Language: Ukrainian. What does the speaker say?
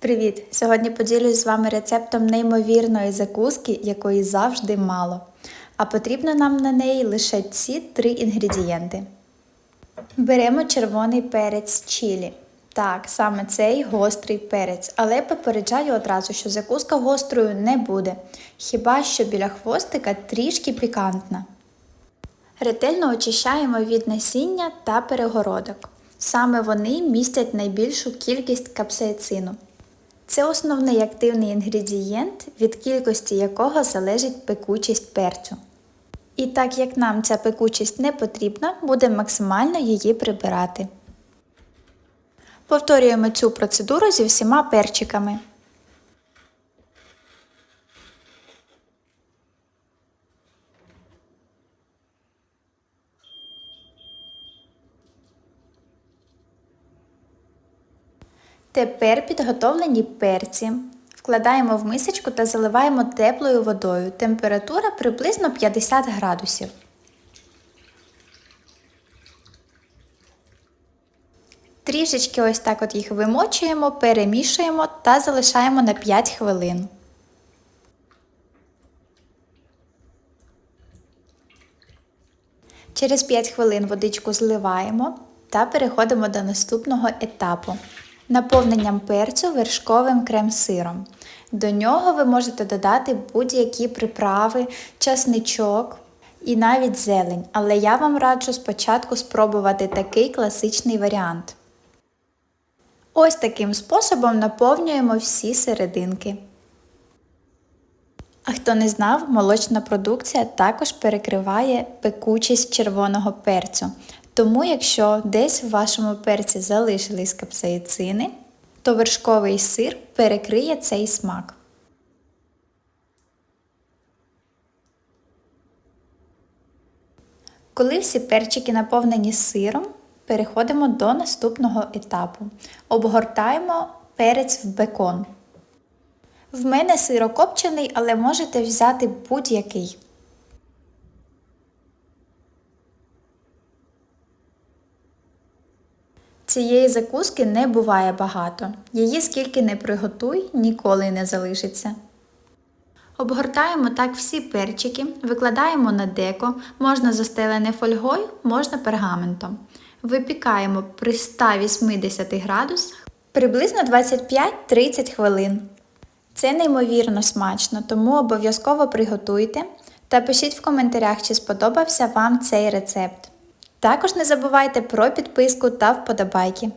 Привіт! Сьогодні поділюсь з вами рецептом неймовірної закуски, якої завжди мало. А потрібно нам на неї лише ці три інгредієнти. Беремо червоний перець чілі. Так, саме цей гострий перець, але попереджаю одразу, що закуска гострою не буде, хіба що біля хвостика трішки пікантна. Ретельно очищаємо від насіння та перегородок. Саме вони містять найбільшу кількість капсаїцину. Це основний активний інгредієнт, від кількості якого залежить пекучість перцю. І так як нам ця пекучість не потрібна, будемо максимально її прибирати. Повторюємо цю процедуру зі всіма перчиками. Тепер підготовлені перці. Вкладаємо в мисочку та заливаємо теплою водою. Температура приблизно 50 градусів. Трішечки ось так от їх вимочуємо, перемішуємо та залишаємо на 5 хвилин. Через 5 хвилин водичку зливаємо та переходимо до наступного етапу. Наповненням перцю вершковим крем-сиром. До нього ви можете додати будь-які приправи, часничок і навіть зелень, але я вам раджу спочатку спробувати такий класичний варіант. Ось таким способом наповнюємо всі серединки. А хто не знав, молочна продукція також перекриває пекучість червоного перцю. Тому, якщо десь в вашому перці залишились капсаїцини, то вершковий сир перекриє цей смак. Коли всі перчики наповнені сиром, переходимо до наступного етапу. Обгортаємо перець в бекон. В мене сирокопчений, але можете взяти будь-який. Цієї закуски не буває багато. Її скільки не приготуй, ніколи не залишиться. Обгортаємо так всі перчики, викладаємо на деко, можна застелене фольгою, можна пергаментом. Випікаємо при 180 градусах приблизно 25-30 хвилин. Це неймовірно смачно, тому обов'язково приготуйте та пишіть в коментарях, чи сподобався вам цей рецепт. Також не забувайте про підписку та вподобайки.